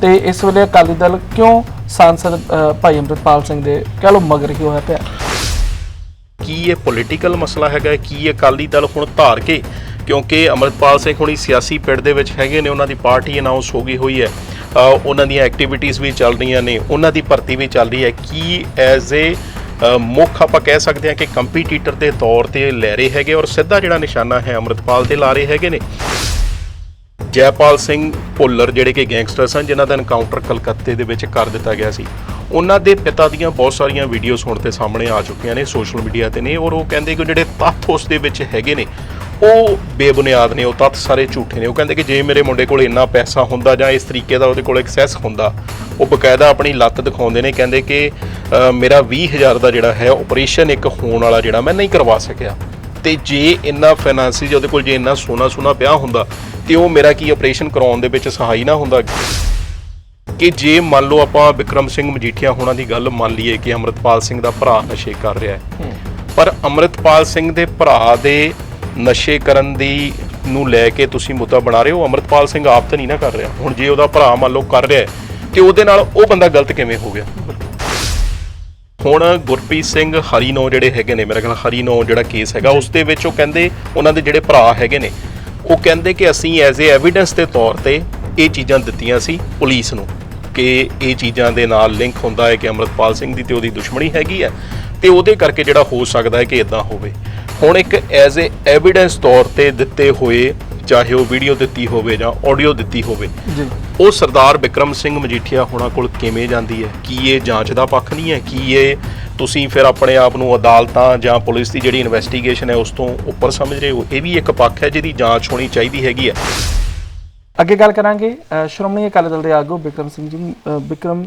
ਤੇ ਇਸ ਵੇਲੇ ਅਕਾਲੀ ਦਲ ਕਿਉਂ ਸਾਂਸਦ ਅ, ਭਾਈ ਅੰਮ੍ਰਿਤਪਾਲ ਸਿੰਘ ਦੇ ਕਹਿ ਲਓ ਮਗਰ ਹੀ ਹੋਇਆ ਪਿਆ? ਕੀ ਇਹ ਪੋਲੀਟੀਕਲ ਮਸਲਾ ਹੈਗਾ? ਹੈ? ਕੀ ਅਕਾਲੀ ਦਲ ਹੁਣ ਧਾਰ ਕੇ? ਕਿਉਂਕਿ ਅਮਰਤਪਾਲ ਸਿੰਘ ਹੁਣੀ ਸਿਆਸੀ ਪਿੜ ਦੇ ਵਿੱਚ ਹੈਗੇ ਨੇ ਉਹਨਾਂ ਦੀ ਪਾਰਟੀ ਅਨਾਉਂਸ ਹੋ ਗਈ ਹੋਈ ਹੈ। ਅ, ਉਹਨਾਂ ਦੀਆਂ ਐਕਟੀਵਿਟੀਜ਼ ਵੀ ਚੱਲ ਰਹੀਆਂ ਨੇ ਉਹਨਾਂ ਦੀ ਭਰਤੀ ਵੀ ਚੱਲ ਰਹੀ ਹੈ। ਕੀ ਐਜ਼ ਏ ਮੁੱਖ ਆਪਾਂ ਕਹਿ ਸਕਦੇ ਹਾਂ ਕਿ ਕੰਪੀਟੀਟਰ ਦੇ ਤੌਰ ਤੇ ਲੈ ਰਹੇ ਹੈਗੇ ਔਰ ਸਿੱਧਾ ਜਿਹੜਾ ਨਿਸ਼ਾਨਾ ਹੈ ਅਮਰਤਪਾਲ ਤੇ ਲਾ ਰਹੇ ਹੈਗੇ ਨੇ। ਜੈਪਾਲ ਸਿੰਘ ਭੁੱਲਰ ਜਿਹੜੇ ਕਿ ਗੈਂਗਸਟਰ ਸਨ ਜਿਨ੍ਹਾਂ ਦਾ ਐਨਕਾਊਂਟਰ ਕਲਕੱਤੇ ਦੇ ਵਿੱਚ ਕਰ ਦਿੱਤਾ ਗਿਆ ਸੀ। ਉਹਨਾਂ ਦੇ ਪਿਤਾ ਦੀਆਂ ਬਹੁਤ ਸਾਰੀਆਂ ਵੀਡੀਓਜ਼ ਹੁਣ ਤੇ ਸਾਹਮਣੇ ਆ ਚੁੱਕੀਆਂ ਨੇ ਸੋਸ਼ਲ ਮੀਡੀਆ ਤੇ ਨੇ ਔਰ ਉਹ ਕਹਿੰਦੇ ਕਿ ਜਿਹੜੇ ਤੱਥ ਉਸ ਦੇ ਵਿੱਚ ਹੈਗੇ ਨੇ ਉਹ ਬੇਬੁਨਿਆਦ ਨੇ ਉਹ ਤੱਥ ਸਾਰੇ ਝੂਠੇ ਨੇ। ਉਹ ਕਹਿੰਦੇ ਕਿ ਜੇ ਮੇਰੇ ਮੁੰਡੇ ਕੋਲ ਇੰਨਾ ਪੈਸਾ ਹੁੰਦਾ ਜਾਂ ਇਸ ਤਰੀਕੇ ਦਾ ਉਹਦੇ ਕੋਲ ਐਕਸੈਸ ਹੁੰਦਾ ਉਹ ਬਕਾਇਦਾ ਆਪਣੀ ਲੱਤ ਦਿਖਾਉਂਦੇ ਨੇ ਕਹਿੰਦੇ ਕਿ ਅ, ਮੇਰਾ 20000 ਦਾ ਜਿਹੜਾ ਹੈ ਆਪਰੇਸ਼ਨ ਇੱਕ ਹੋਣ ਵਾਲਾ ਜਿਹੜਾ ਮੈਂ ਨਹੀਂ ਕਰਵਾ ਸਕਿਆ। ਤੇ ਜੇ ਇੰਨਾ ਫਾਈਨਾਂਸੀ ਜੇ ਉਹਦੇ ਕੋਲ ਜੇ ਇੰਨਾ ਸੋਨਾ ਸੋਨਾ ਪਿਆ ਹੁੰਦਾ ਤੇ ਉਹ ਮੇਰਾ ਕੀ ਆਪਰੇਸ਼ਨ ਕਰਾਉਣ ਦੇ ਵਿੱਚ ਸਹਾਈ ਨਾ ਹੁੰਦਾ? ਕਿ ਜੇ ਮੰਨ ਲਓ ਆਪਾਂ ਵਿਕਰਮ ਸਿੰਘ ਮਜੀਠੀਆ ਹੋਣਾ ਦੀ ਗੱਲ ਮੰਨ ਲਈਏ ਕਿ ਅਮਰਤਪਾਲ ਸਿੰਘ ਦਾ ਭਰਾ ਨਸ਼ੇ ਕਰ ਰਿਹਾ ਹੈ। ਪਰ ਅਮਰਤਪਾਲ ਸਿੰਘ ਦੇ ਭਰਾ ਦੇ ਨਸ਼ੇ ਕਰਨ ਦੀ ਨੂੰ ਲੈ ਕੇ ਤੁਸੀਂ ਮੁੱਦਾ ਬਣਾ ਰਹੇ ਹੋ? ਅਮਰਤਪਾਲ ਸਿੰਘ ਆਪ ਤਾਂ ਨਹੀਂ ਨਾ ਕਰ ਰਿਹਾ। ਹੁਣ ਜੇ ਉਹਦਾ ਭਰਾ ਮੰਨ ਲਓ ਕਰ ਰਿਹਾ ਹੈ, ਤੇ ਉਹਦੇ ਨਾਲ ਉਹ ਬੰਦਾ ਗਲਤ ਕਿਵੇਂ ਹੋ ਗਿਆ? ਹੁਣ ਗੁਰਪ੍ਰੀਤ ਸਿੰਘ ਹਰੀਨੋ ਜਿਹੜੇ ਹੈਗੇ ਨੇ ਮੇਰੇ ਖਿਆਲ ਹਰੀਨੋ ਜਿਹੜਾ ਕੇਸ ਹੈਗਾ ਉਸ ਦੇ ਵਿੱਚ ਉਹ ਕਹਿੰਦੇ ਉਹਨਾਂ ਦੇ ਜਿਹੜੇ ਭਰਾ ਹੈਗੇ ਨੇ ਉਹ ਕਹਿੰਦੇ ਕਿ ਅਸੀਂ ਐਜ਼ ਏ ਐਵੀਡੈਂਸ ਦੇ ਤੌਰ ਤੇ ਇਹ ਚੀਜ਼ਾਂ ਦਿੱਤੀਆਂ ਸੀ ਪੁਲਿਸ ਨੂੰ ਕਿ ਇਹ ਚੀਜ਼ਾਂ ਦੇ ਨਾਲ ਲਿੰਕ ਹੁੰਦਾ ਹੈ ਕਿ ਅਮਰਤਪਾਲ ਸਿੰਘ ਦੀ ਤੇ ਉਹਦੀ ਦੁਸ਼ਮਣੀ ਹੈਗੀ ਹੈ ਤੇ ਉਹਦੇ ਕਰਕੇ ਜਿਹੜਾ ਹੋ ਸਕਦਾ ਹੈ ਕਿ ਇਦਾਂ ਹੋਵੇ। ਹੁਣ ਇੱਕ ਐਜ਼ ਏ ਐਵੀਡੈਂਸ ਤੌਰ ਤੇ ਦਿੱਤੇ ਹੋਏ ਚਾਹੇ ਉਹ ਵੀਡੀਓ ਦਿੱਤੀ ਹੋਵੇ ਜਾਂ ਆਡੀਓ ਦਿੱਤੀ ਹੋਵੇ ਉਹ ਸਰਦਾਰ ਵਿਕਰਮ ਸਿੰਘ ਮਜੀਠੀਆ ਹੋਣਾ ਕੋਲ ਕਿਵੇਂ ਜਾਂਦੀ ਹੈ? ਕੀ ਇਹ ਜਾਂਚ ਦਾ ਪੱਖ ਨਹੀਂ ਹੈ? ਕੀ ਇਹ ਤੁਸੀਂ ਫਿਰ ਆਪਣੇ ਆਪ ਨੂੰ ਅਦਾਲਤਾਂ ਜਾਂ ਪੁਲਿਸ ਦੀ ਜਿਹੜੀ ਇਨਵੈਸਟੀਗੇਸ਼ਨ ਹੈ ਉਸ ਤੋਂ ਉੱਪਰ ਸਮਝ ਰਹੇ ਹੋ? ਇਹ ਵੀ ਇੱਕ ਪੱਖ ਹੈ ਜਿਹਦੀ ਜਾਂਚ ਹੋਣੀ ਚਾਹੀਦੀ ਹੈਗੀ ਹੈ। ਅੱਗੇ ਗੱਲ ਕਰਾਂਗੇ ਸ਼੍ਰੋਮਣੀ ਅਕਾਲੀ ਦਲ ਦੇ ਆਗੂ ਬਿਕਰਮ ਸਿੰਘ ਜੀ ਬਿਕਰਮ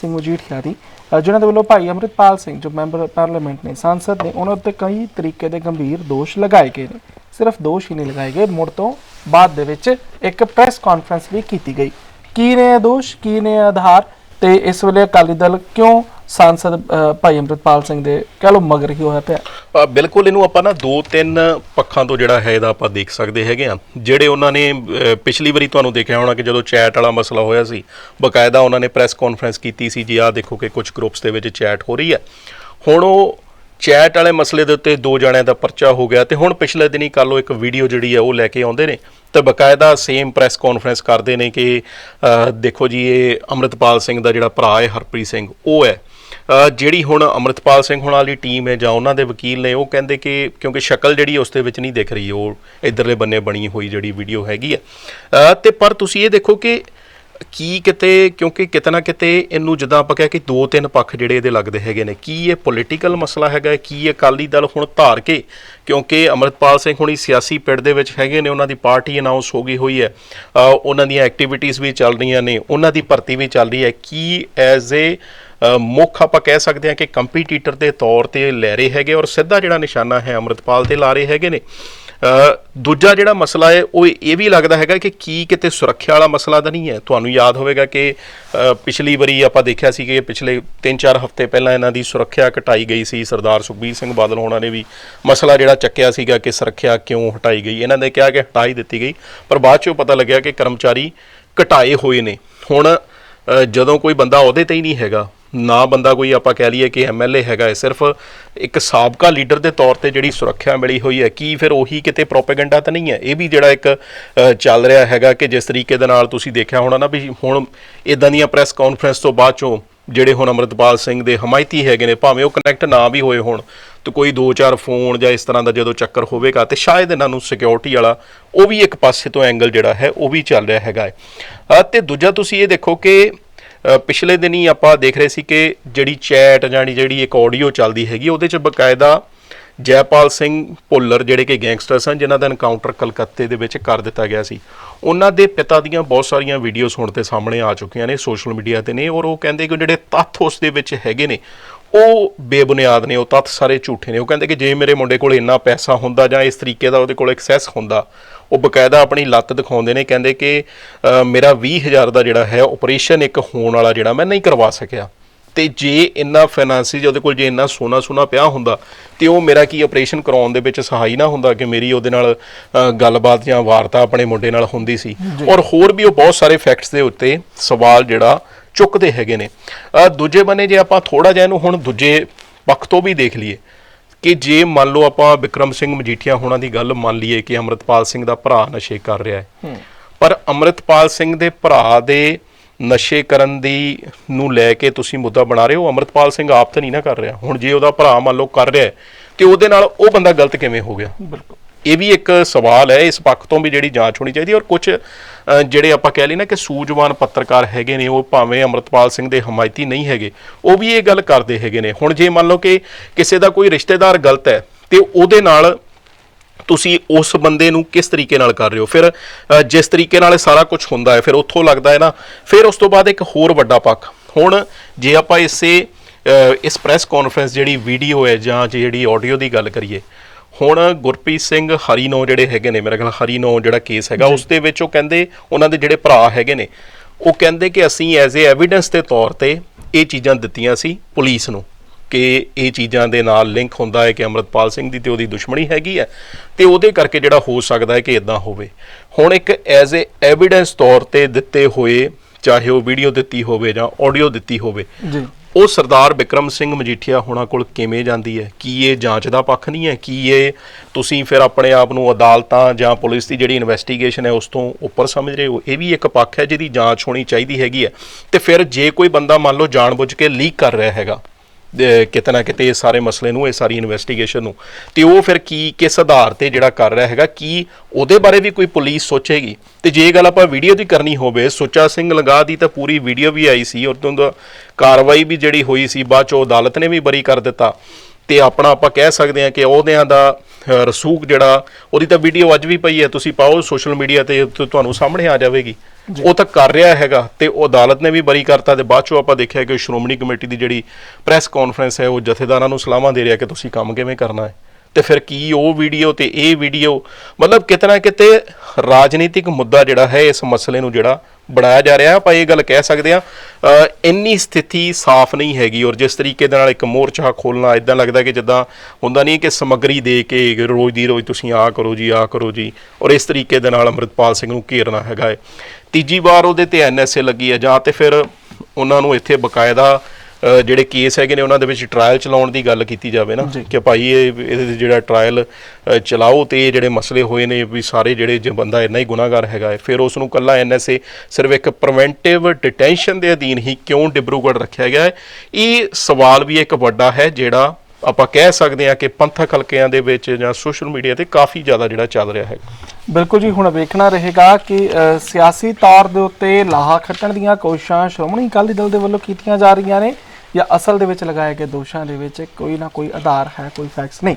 ਸਿੰਘ ਮਜੀਠੀਆ ਦੀ ਜਿਨ੍ਹਾਂ ਦੇ ਵੱਲੋਂ ਭਾਈ ਅੰਮ੍ਰਿਤਪਾਲ ਸਿੰਘ, ਜੋ ਮੈਂਬਰ ਪਾਰਲੀਮੈਂਟ ਨੇ, ਸੰਸਦ ਨੇ, ਉਹਨਾਂ ਉੱਤੇ ਕਈ ਤਰੀਕੇ ਦੇ ਗੰਭੀਰ ਦੋਸ਼ ਲਗਾਏ ਗਏ ਨੇ। ਸਿਰਫ ਦੋਸ਼ ਹੀ ਨਹੀਂ ਲਗਾਏ ਗਏ, ਮੁੜ ਤੋਂ ਬਾਅਦ ਦੇ ਵਿੱਚ ਇੱਕ ਪ੍ਰੈਸ ਕਾਨਫਰੰਸ ਵੀ ਕੀਤੀ ਗਈ। ਕੀ ਨੇ ਦੋਸ਼, ਕੀ ਨੇ ਆਧਾਰ ਤੇ ਇਸ ਵੇਲੇ ਅਕਾਲੀ ਦਲ ਕਿਉਂ ਸਾਂਸਦ ਭਾਈ ਅੰਮ੍ਰਿਤਪਾਲ ਸਿੰਘ ਦੇ ਕਹਿ ਲਓ ਮਗਰ ਹੀ ਹੋਇਆ ਪਿਆ। ਬਿਲਕੁਲ ਇਹਨੂੰ ਆਪਾਂ ਨਾ ਦੋ ਤਿੰਨ ਪੱਖਾਂ ਤੋਂ ਜਿਹੜਾ ਹੈ ਇਹਦਾ ਆਪਾਂ ਦੇਖ ਸਕਦੇ ਹੈਗੇ ਆ ਜਿਹੜੇ ਉਹਨਾਂ ਨੇ ਪਿਛਲੀ ਵਾਰੀ ਤੁਹਾਨੂੰ ਦੇਖਿਆ ਹੋਣਾ ਕਿ ਜਦੋਂ ਚੈਟ ਵਾਲਾ ਮਸਲਾ ਹੋਇਆ ਸੀ, ਬਕਾਇਦਾ ਉਹਨਾਂ ਨੇ ਪ੍ਰੈਸ ਕਾਨਫਰੰਸ ਕੀਤੀ ਸੀ ਜੀ, ਆਹ ਦੇਖੋ ਕਿ ਕੁਝ ਗਰੁੱਪਸ ਦੇ ਵਿੱਚ ਚੈਟ ਹੋ ਰਹੀ ਹੈ। ਹੁਣ ਉਹ ਚੈਟ ਵਾਲੇ ਮਸਲੇ ਦੇ ਉੱਤੇ ਦੋ ਜਣਿਆਂ ਦਾ ਪਰਚਾ ਹੋ ਗਿਆ ਤੇ ਹੁਣ ਪਿਛਲੇ ਦਿਨੀ ਕੱਲ੍ਹ ਉਹ ਇੱਕ ਵੀਡੀਓ ਜਿਹੜੀ ਹੈ ਉਹ ਲੈ ਕੇ ਆਉਂਦੇ ਨੇ ਤੇ ਬਕਾਇਦਾ ਸੇਮ ਪ੍ਰੈਸ ਕਾਨਫਰੰਸ ਕਰਦੇ ਨੇ ਕਿ ਦੇਖੋ ਜੀ ਇਹ ਅੰਮ੍ਰਿਤਪਾਲ ਸਿੰਘ ਦਾ ਜਿਹੜਾ ਭਰਾ ਹੈ ਹਰਪ੍ਰੀਤ ਸਿੰਘ ਉਹ ਹੈ। ਜਿਹੜੀ ਹੁਣ ਅੰਮ੍ਰਿਤਪਾਲ ਸਿੰਘ ਹੁਣ ਵਾਲੀ ਟੀਮ ਹੈ ਜਾਂ ਉਹਨਾਂ ਦੇ ਵਕੀਲ ਨੇ ਉਹ ਕਹਿੰਦੇ ਕਿ ਕਿਉਂਕਿ ਸ਼ਕਲ ਜਿਹੜੀ ਉਸ ਦੇ ਵਿੱਚ ਨਹੀਂ ਦਿਖ ਰਹੀ ਉਹ ਇਧਰਲੇ ਬੰਨੇ ਬਣੀ ਹੋਈ ਜਿਹੜੀ ਵੀਡੀਓ ਹੈਗੀ ਹੈ ਅ, ਤੇ ਪਰ ਤੁਸੀਂ ਇਹ ਦੇਖੋ ਕਿ ਕੀ ਕਿਤੇ, ਕਿਉਂਕਿ ਕਿਤੇ ਨਾ ਕਿਤੇ ਇਹਨੂੰ ਜਿੱਦਾਂ ਆਪਾਂ ਕਹਿ ਕਿ ਦੋ ਤਿੰਨ ਪੱਖ ਜਿਹੜੇ ਇਹਦੇ ਲੱਗਦੇ ਹੈਗੇ ਨੇ। ਕੀ ਇਹ ਪੋਲੀਟੀਕਲ ਮਸਲਾ ਹੈਗਾ ਕੀ ਇਹ ਅਕਾਲੀ ਦਲ ਹੁਣ ਧਾਰ ਕੇ, ਕਿਉਂਕਿ ਅਮਰਤਪਾਲ ਸਿੰਘ ਹੁਣੀ ਸਿਆਸੀ ਪਿੜ ਦੇ ਵਿੱਚ ਹੈਗੇ ਨੇ, ਉਹਨਾਂ ਦੀ ਪਾਰਟੀ ਅਨਾਉਂਸ ਹੋ ਗਈ ਹੋਈ ਹੈ। ਉਹਨਾਂ ਦੀਆਂ ਐਕਟੀਵਿਟੀਜ਼ ਵੀ ਚੱਲ ਰਹੀਆਂ ਨੇ, ਉਹਨਾਂ ਦੀ ਭਰਤੀ ਵੀ ਚੱਲ ਰਹੀ ਹੈ। ਕੀ ਐਜ਼ ਏ ਮੁੱਖ ਆਪਾਂ ਕਹਿ ਸਕਦੇ ਹਾਂ ਕਿ ਕੰਪੀਟੀਟਰ ਦੇ ਤੌਰ ਤੇ ਲੈ ਰਹੇ ਹੈਗੇ ਔਰ ਸਿੱਧਾ ਜਿਹੜਾ ਨਿਸ਼ਾਨਾ ਹੈ ਅਮਰਤਪਾਲ ਤੇ ਲਾ ਰਹੇ ਹੈਗੇ ਨੇ। ਦੂਜਾ ਜਿਹੜਾ ਮਸਲਾ ਹੈ, ਉਹ ਇਹ ਵੀ ਲੱਗਦਾ ਹੈਗਾ ਕਿ ਕੀ ਕਿਤੇ ਸੁਰੱਖਿਆ ਵਾਲਾ ਮਸਲਾ ਤਾਂ ਨਹੀਂ ਹੈ? ਤੁਹਾਨੂੰ ਯਾਦ ਹੋਵੇਗਾ ਕਿ ਪਿਛਲੀ ਵਾਰੀ ਆਪਾਂ ਦੇਖਿਆ ਸੀ ਕਿ ਪਿਛਲੇ 3-4 ਹਫ਼ਤੇ ਪਹਿਲਾਂ ਇਹਨਾਂ ਦੀ ਸੁਰੱਖਿਆ ਘਟਾਈ ਗਈ ਸੀ। ਸਰਦਾਰ ਸੁਖਬੀਰ ਸਿੰਘ ਬਾਦਲ ਹੋਣਾ ਨੇ ਵੀ ਮਸਲਾ ਜਿਹੜਾ ਚੱਕਿਆ ਸੀਗਾ ਕਿ ਸੁਰੱਖਿਆ ਕਿਉਂ ਹਟਾਈ ਗਈ। ਇਹਨਾਂ ਨੇ ਕਿਹਾ ਕਿ ਹਟਾਈ ਦਿੱਤੀ ਗਈ, ਪਰ ਬਾਅਦ ਚੋਂ ਪਤਾ ਲੱਗਿਆ ਕਿ ਕਰਮਚਾਰੀ ਘਟਾਏ ਹੋਏ ਨੇ। ਹੁਣ ਜਦੋਂ ਕੋਈ ਬੰਦਾ ਉਹਦੇ ਤੇ ਹੀ ਨਹੀਂ ਹੈਗਾ ਨਾ ਬੰਦਾ ਕੋਈ ਆਪਾਂ ਕਹਿ ਲਈਏ ਕਿ ਐਮਐਲਏ ਹੈਗਾ ਹੈ ਸਿਰਫ ਇੱਕ ਸਾਬਕਾ ਲੀਡਰ ਦੇ ਤੌਰ ਤੇ ਜਿਹੜੀ ਸੁਰੱਖਿਆ ਮਿਲੀ ਹੋਈ ਹੈ ਕੀ ਫਿਰ ਉਹੀ ਕਿਤੇ ਪ੍ਰੋਪੇਗੈਂਡਾ ਤਾਂ ਨਹੀਂ ਹੈ? ਇਹ ਵੀ ਜਿਹੜਾ ਇੱਕ ਚੱਲ ਰਿਹਾ ਹੈਗਾ ਕਿ ਜਿਸ ਤਰੀਕੇ ਦੇ ਨਾਲ ਤੁਸੀਂ ਦੇਖਿਆ ਹੋਣਾ ਨਾ ਵੀ ਹੁਣ ਇਦਾਂ ਦੀਆਂ ਪ੍ਰੈਸ ਕਾਨਫਰੰਸ ਤੋਂ ਬਾਅਦ ਚੋਂ ਜਿਹੜੇ ਹੁਣ ਅਮਰਤਪਾਲ ਸਿੰਘ ਦੇ ਹਮਾਇਤੀ ਹੈਗੇ ਨੇ ਭਾਵੇਂ ਉਹ ਕਨੈਕਟ ਨਾ ਵੀ ਹੋਏ ਹੋਣ ਤੇ ਕੋਈ 2-4 ਫੋਨ ਜਾਂ ਇਸ ਤਰ੍ਹਾਂ ਦਾ ਜਦੋਂ ਚੱਕਰ ਹੋਵੇਗਾ ਤੇ ਸ਼ਾਇਦ ਇਹਨਾਂ ਨੂੰ ਸਿਕਿਉਰਿਟੀ ਵਾਲਾ ਉਹ ਵੀ ਇੱਕ ਪਾਸੇ ਤੋਂ ਐਂਗਲ ਜਿਹੜਾ ਹੈ ਉਹ ਵੀ ਚੱਲ ਰਿਹਾ ਹੈਗਾ ਹੈ। ਅ, ਤੇ ਦੂਜਾ ਤੁਸੀਂ ਇਹ ਦੇਖੋ ਕਿ ਪਿਛਲੇ ਦਿਨੀ ਆਪਾਂ ਦੇਖ ਰਹੇ ਸੀ ਕਿ ਜਿਹੜੀ ਚੈਟ ਜਾਨੀ ਜਿਹੜੀ ਇੱਕ ਆਡੀਓ ਚੱਲਦੀ ਹੈਗੀ, ਉਹਦੇ ਚ ਬਕਾਇਦਾ ਜੈਪਾਲ ਸਿੰਘ ਭੁੱਲਰ ਜਿਹੜੇ ਕਿ ਗੈਂਗਸਟਰ ਸਨ ਜਿਨ੍ਹਾਂ ਦਾ ਐਨਕਾਊਂਟਰ ਕਲਕੱਤੇ ਦੇ ਵਿੱਚ ਕਰ ਦਿੱਤਾ ਗਿਆ ਸੀ। ਉਹਨਾਂ ਦੇ ਪਿਤਾ ਦੀਆਂ ਬਹੁਤ ਸਾਰੀਆਂ ਵੀਡੀਓਜ਼ ਹੁਣ ਤੇ ਸਾਹਮਣੇ ਆ ਚੁੱਕੀਆਂ ਨੇ ਸੋਸ਼ਲ ਮੀਡੀਆ ਤੇ ਨੇ ਔਰ ਉਹ ਕਹਿੰਦੇ ਕਿ ਜਿਹੜੇ ਤੱਥ ਉਸ ਦੇ ਵਿੱਚ ਹੈਗੇ ਨੇ, ਉਹ ਬੇਬੁਨਿਆਦ ਨੇ, ਉਹ ਤੱਥ ਸਾਰੇ ਝੂਠੇ ਨੇ। ਉਹ ਕਹਿੰਦੇ ਕਿ ਜੇ ਮੇਰੇ ਮੁੰਡੇ ਕੋਲ ਇੰਨਾ ਪੈਸਾ ਹੁੰਦਾ ਜਾਂ ਇਸ ਤਰੀਕੇ ਦਾ ਉਹਦੇ ਕੋਲ ਐਕਸੈਸ ਹੁੰਦਾ ਉਹ ਬਕਾਇਦਾ ਆਪਣੀ ਲੱਤ ਦਿਖਾਉਂਦੇ ਨੇ ਕਹਿੰਦੇ ਕਿ ਮੇਰਾ 20000 ਦਾ ਜਿਹੜਾ ਹੈ ਆਪਰੇਸ਼ਨ ਇੱਕ ਹੋਣ ਵਾਲਾ ਜਿਹੜਾ ਮੈਂ ਨਹੀਂ ਕਰਵਾ ਸਕਿਆ। ਤੇ ਜੇ ਇੰਨਾ ਫਾਈਨਾਂਸਿਸ ਉਹਦੇ ਕੋਲ ਜੇ ਇੰਨਾ ਸੋਨਾ ਸੁਨਾ ਪਿਆ ਹੁੰਦਾ ਤੇ ਉਹ ਮੇਰਾ ਕੀ ਆਪਰੇਸ਼ਨ ਕਰਾਉਣ ਦੇ ਵਿੱਚ ਸਹਾਈ ਨਾ ਹੁੰਦਾ ਕਿ ਮੇਰੀ ਉਹਦੇ ਨਾਲ ਗੱਲਬਾਤ ਜਾਂ ਵਾਰਤਾ ਆਪਣੇ ਮੁੰਡੇ ਨਾਲ ਹੁੰਦੀ ਸੀ? ਔਰ ਹੋਰ ਵੀ ਉਹ ਬਹੁਤ ਸਾਰੇ ਫੈਕਟਸ ਦੇ ਉੱਤੇ ਸਵਾਲ ਜਿਹੜਾ ਚੁੱਕਦੇ ਹੈਗੇ ਨੇ। ਦੂਜੇ ਬੰਨੇ ਜੇ ਆਪਾਂ ਥੋੜਾ ਜਿਹਾ ਇਹਨੂੰ ਹੁਣ ਦੂਜੇ ਪੱਖ ਤੋਂ ਵੀ ਦੇਖ ਲਈਏ ਕਿ ਜੇ ਮੰਨ ਲਓ ਆਪਾਂ ਵਿਕਰਮ ਸਿੰਘ ਮਜੀਠੀਆ ਹੋਣਾ ਦੀ ਗੱਲ ਮੰਨ ਲਈਏ ਕਿ ਅਮਰਤਪਾਲ ਸਿੰਘ ਦਾ ਭਰਾ ਨਸ਼ੇ ਕਰ ਰਿਹਾ ਹੈ ਪਰ ਅਮਰਤਪਾਲ ਸਿੰਘ ਦੇ ਭਰਾ ਦੇ ਨਸ਼ੇ ਕਰਨ ਦੀ ਨੂੰ ਲੈ ਕੇ ਤੁਸੀਂ ਮੁੱਦਾ ਬਣਾ ਰਹੇ ਹੋ? ਅਮਰਤਪਾਲ ਸਿੰਘ ਆਪ ਤਾਂ ਨਹੀਂ ਨਾ ਕਰ ਰਿਹਾ। ਹੁਣ ਜੇ ਉਹਦਾ ਭਰਾ ਮੰਨ ਲਓ ਕਰ ਰਿਹਾ ਹੈ ਤੇ ਉਹਦੇ ਨਾਲ ਉਹ ਬੰਦਾ ਗਲਤ ਕਿਵੇਂ ਹੋ ਗਿਆ? ਬਿਲਕੁਲ। ਇਹ ਵੀ ਇੱਕ ਸਵਾਲ ਹੈ, ਇਸ ਪੱਖ ਤੋਂ ਵੀ ਜਿਹੜੀ ਜਾਂਚ ਹੋਣੀ ਚਾਹੀਦੀ ਹੈ ਔਰ ਕੁਝ ਜਿਹੜੇ ਆਪਾਂ ਕਹਿ ਲਈ ਨਾ ਕਿ ਸੂਝਵਾਨ ਪੱਤਰਕਾਰ ਹੈਗੇ ਨੇ, ਉਹ ਭਾਵੇਂ ਅਮਰਤਪਾਲ ਸਿੰਘ ਦੇ ਹਮਾਇਤੀ ਨਹੀਂ ਹੈਗੇ, ਉਹ ਵੀ ਇਹ ਗੱਲ ਕਰਦੇ ਹੈਗੇ ਨੇ। ਹੁਣ ਜੇ ਮੰਨ ਲਓ ਕਿ ਕਿਸੇ ਦਾ ਕੋਈ ਰਿਸ਼ਤੇਦਾਰ ਗਲਤ ਹੈ, ਤੇ ਉਹਦੇ ਨਾਲ ਤੁਸੀਂ ਉਸ ਬੰਦੇ ਨੂੰ ਕਿਸ ਤਰੀਕੇ ਨਾਲ ਕਰ ਰਹੇ ਹੋ? ਫਿਰ ਜਿਸ ਤਰੀਕੇ ਨਾਲ ਇਹ ਸਾਰਾ ਕੁਝ ਹੁੰਦਾ ਹੈ, ਫਿਰ ਉੱਥੋਂ ਲੱਗਦਾ ਹੈ ਨਾ, ਫਿਰ ਉਸ ਤੋਂ ਬਾਅਦ ਇੱਕ ਹੋਰ ਵੱਡਾ ਪੱਖ। ਹੁਣ ਜੇ ਆਪਾਂ ਇਸੇ ਇਸ ਪ੍ਰੈਸ ਕਾਨਫਰੰਸ ਜਿਹੜੀ ਵੀਡੀਓ ਹੈ ਜਾਂ ਜਿਹੜੀ ਆਡੀਓ ਦੀ ਗੱਲ ਕਰੀਏ ਹੁਣ ਗੁਰਪ੍ਰੀਤ ਸਿੰਘ ਹਰੀਨੋ ਜਿਹੜੇ ਹੈਗੇ ਨੇ ਮੇਰੇ ਖਿਆਲ ਹਰੀਨੋ ਜਿਹੜਾ ਕੇਸ ਹੈਗਾ ਉਸ ਦੇ ਵਿੱਚ ਉਹ ਕਹਿੰਦੇ ਉਹਨਾਂ ਦੇ ਜਿਹੜੇ ਭਰਾ ਹੈਗੇ ਨੇ ਉਹ ਕਹਿੰਦੇ ਕਿ ਅਸੀਂ ਐਜ਼ ਏ ਐਵੀਡੈਂਸ ਦੇ ਤੌਰ ਤੇ ਇਹ ਚੀਜ਼ਾਂ ਦਿੱਤੀਆਂ ਸੀ ਪੁਲਿਸ ਨੂੰ ਕਿ ਇਹ ਚੀਜ਼ਾਂ ਦੇ ਨਾਲ ਲਿੰਕ ਹੁੰਦਾ ਹੈ ਕਿ ਅਮਰਤਪਾਲ ਸਿੰਘ ਦੀ ਤੇ ਉਹਦੀ ਦੁਸ਼ਮਣੀ ਹੈਗੀ ਹੈ ਤੇ ਉਹਦੇ ਕਰਕੇ ਜਿਹੜਾ ਹੋ ਸਕਦਾ ਹੈ ਕਿ ਇਦਾਂ ਹੋਵੇ। ਹੁਣ ਇੱਕ ਐਜ਼ ਏ ਐਵੀਡੈਂਸ ਤੌਰ ਤੇ ਦਿੱਤੇ ਹੋਏ ਚਾਹੇ ਉਹ ਵੀਡੀਓ ਦਿੱਤੀ ਹੋਵੇ ਜਾਂ ਆਡੀਓ ਦਿੱਤੀ ਹੋਵੇ ਉਹ ਸਰਦਾਰ ਵਿਕਰਮ ਸਿੰਘ ਮਜੀਠੀਆ ਹੋਣਾ ਕੋਲ ਕਿਵੇਂ ਜਾਂਦੀ ਹੈ? ਕੀ ਇਹ ਜਾਂਚ ਦਾ ਪੱਖ ਨਹੀਂ ਹੈ? ਕੀ ਇਹ ਤੁਸੀਂ ਫਿਰ ਆਪਣੇ ਆਪ ਨੂੰ ਅਦਾਲਤਾਂ ਜਾਂ ਪੁਲਿਸ ਦੀ ਜਿਹੜੀ ਇਨਵੈਸਟੀਗੇਸ਼ਨ ਹੈ ਉਸ ਤੋਂ ਉੱਪਰ ਸਮਝ ਰਹੇ ਹੋ? ਇਹ ਵੀ ਇੱਕ ਪੱਖ ਹੈ ਜਿਹਦੀ ਜਾਂਚ ਹੋਣੀ ਚਾਹੀਦੀ ਹੈਗੀ ਹੈ। ਤੇ ਫਿਰ ਜੇ ਕੋਈ ਬੰਦਾ ਮੰਨ ਲਓ ਜਾਣਬੁੱਝ ਕੇ ਲੀਕ ਕਰ ਰਿਹਾ ਹੈਗਾ ਕਿਤੇ ਨਾ ਕਿਤੇ ਇਹ ਸਾਰੇ ਮਸਲੇ ਨੂੰ ਇਹ ਸਾਰੀ ਇਨਵੈਸਟੀਗੇਸ਼ਨ ਨੂੰ। ਤੇ ਉਹ ਫਿਰ ਕੀ ਕਿਸ ਆਧਾਰ ਤੇ ਜਿਹੜਾ ਕਰ ਰਿਹਾ ਹੈਗਾ ਕੀ ਉਹਦੇ ਬਾਰੇ ਵੀ ਕੋਈ ਪੁਲਿਸ ਸੋਚੇਗੀ? ਤੇ ਜੇ ਗੱਲ ਆਪਾਂ ਵੀਡੀਓ ਦੀ ਕਰਨੀ ਹੋਵੇ ਸੁੱਚਾ ਸਿੰਘ ਲੰਗਾ ਦੀ ਤਾਂ ਪੂਰੀ ਵੀਡੀਓ ਵੀ ਆਈ ਸੀ ਔਰ ਤੋਂ ਦਾ ਕਾਰਵਾਈ ਵੀ ਜਿਹੜੀ ਹੋਈ ਸੀ ਬਾਅਦ ਚੋਂ ਅਦਾਲਤ ਨੇ ਵੀ ਬਰੀ ਕਰ ਦਿੱਤਾ। ਤੇ ਆਪਣਾ ਆਪਾਂ ਕਹਿ ਸਕਦੇ ਹਾਂ ਕਿ ਉਹਦਿਆਂ ਦਾ ਅ, ਰਸੂਖ ਜਿਹੜਾ ਉਹਦੀ ਤਾਂ ਵੀਡੀਓ ਅੱਜ ਵੀ ਪਈ ਹੈ ਤੁਸੀਂ ਪਾਓ ਸੋਸ਼ਲ ਮੀਡੀਆ ਤੇ ਤੁਹਾਨੂੰ ਸਾਹਮਣੇ ਆ ਜਾਵੇਗੀ। ਉਹ ਤਾਂ ਕਰ ਰਿਹਾ ਹੈਗਾ ਤੇ ਉਹ ਅਦਾਲਤ ਨੇ ਵੀ ਬਰੀ ਕਰਤਾ ਤੇ ਬਾਅਦ ਚੋਂ ਆਪਾਂ ਦੇਖਿਆ ਕਿ ਸ਼੍ਰੋਮਣੀ ਕਮੇਟੀ ਦੀ ਜਿਹੜੀ ਪ੍ਰੈਸ ਕਾਨਫਰੰਸ ਹੈ, ਉਹ ਜਥੇਦਾਰਾਂ ਨੂੰ ਸਲਾਹਾਂ ਦੇ ਰਿਹਾ ਕਿ ਤੁਸੀਂ ਕੰਮ ਕਿਵੇਂ ਕਰਨਾ ਹੈ। ਤੇ ਫਿਰ ਕੀ ਉਹ ਵੀਡੀਓ ਤੇ ਇਹ ਵੀਡੀਓ ਮਤਲਬ ਕਿਤੇ ਨਾ ਕਿਤੇ ਰਾਜਨੀਤਿਕ ਮੁੱਦਾ ਜਿਹੜਾ ਹੈ ਇਸ ਮਸਲੇ ਨੂੰ ਜਿਹੜਾ ਬਣਾਇਆ ਜਾ ਰਿਹਾ ਆਪਾਂ ਇਹ ਗੱਲ ਕਹਿ ਸਕਦੇ ਆ ਇੰਨੀ ਸਥਿਤੀ ਸਾਫ਼ ਨਹੀਂ ਹੈਗੀ ਔਰ ਜਿਸ ਤਰੀਕੇ ਦੇ ਨਾਲ ਇੱਕ ਮੋਰਚਾ ਖੋਲਣਾ ਇਦਾਂ ਲੱਗਦਾ ਕਿ ਜਿੱਦਾਂ ਹੁੰਦਾ ਨਹੀਂ ਕਿ ਸਮੱਗਰੀ ਦੇ ਕੇ ਰੋਜ਼ ਦੀ ਰੋਜ਼ ਤੁਸੀਂ ਆ ਕਰੋ ਜੀ ਆ ਕਰੋ ਜੀ ਔਰ ਇਸ ਤਰੀਕੇ ਦੇ ਨਾਲ ਅੰਮ੍ਰਿਤਪਾਲ ਸਿੰਘ ਨੂੰ ਘੇਰਨਾ ਹੈਗਾ ਹੈ। ਤੀਜੀ ਵਾਰ ਉਹਦੇ ਤੇ ਐਨਐਸਏ ਲੱਗੀ ਹੈ ਜਾਂ ਤੇ ਫਿਰ ਉਹਨਾਂ ਨੂੰ ਇੱਥੇ ਬਕਾਇਦਾ ਜਿਹੜੇ ਕੇਸ ਹੈਗੇ ਨੇ ਉਹਨਾਂ ਦੇ ਵਿੱਚ ਟ੍ਰਾਇਲ ਚਲਾਉਣ ਦੀ ਗੱਲ ਕੀਤੀ ਜਾਵੇ ਨਾ ਕਿ ਭਾਈ ਇਹ ਇਹਦੇ ਤੇ ਜਿਹੜਾ ਟ੍ਰਾਇਲ ਚਲਾਓ ਤੇ ਇਹ ਜਿਹੜੇ ਮਸਲੇ ਹੋਏ ਨੇ ਵੀ ਸਾਰੇ ਜਿਹੜੇ ਜੇ ਬੰਦਾ ਇੰਨਾ ਹੀ ਗੁਨਾਹਗਾਰ ਹੈਗਾ ਹੈ ਫਿਰ ਉਸ ਨੂੰ ਕੱਲਾ ਐਨਐਸਏ ਸਿਰਫ ਇੱਕ ਪ੍ਰੀਵੈਂਟਿਵ ਡਿਟੈਂਸ਼ਨ ਦੇ ਅਧੀਨ ਹੀ ਕਿਉਂ ਡਿਬਰੂਗੜ੍ਹ ਰੱਖਿਆ ਗਿਆ ਹੈ? ਇਹ ਸਵਾਲ ਵੀ ਇੱਕ ਵੱਡਾ ਹੈ ਜਿਹੜਾ ਆਪਾਂ ਕਹਿ ਸਕਦੇ ਹਾਂ ਕਿ ਪੰਥਕ ਹਲਕਿਆਂ ਦੇ ਵਿੱਚ ਜਾਂ ਸੋਸ਼ਲ ਮੀਡੀਆ ਤੇ ਕਾਫੀ ਜ਼ਿਆਦਾ ਜਿਹੜਾ ਚੱਲ ਰਿਹਾ ਹੈ। ਬਿਲਕੁਲ ਜੀ ਹੁਣ ਵੇਖਣਾ ਰਹੇਗਾ ਕਿ ਸਿਆਸੀ ਤੌਰ ਦੇ ਉੱਤੇ ਲਾਹਾ ਖੱਟਣ ਦੀਆਂ ਕੋਸ਼ਿਸ਼ਾਂ ਸ਼੍ਰੋਮਣੀ ਅਕਾਲੀ ਦਲ ਦੇ ਵੱਲੋਂ ਕੀਤੀਆਂ ਜਾ ਰਹੀਆਂ ਨੇ। ਜਾਂ ਅਸਲ ਦੇ ਵਿੱਚ ਲਗਾਏ ਗਏ ਦੋਸ਼ਾਂ ਦੇ ਵਿੱਚ ਕੋਈ ਨਾ ਕੋਈ ਆਧਾਰ ਹੈ, ਕੋਈ ਫੈਕਟਸ ਨਹੀਂ।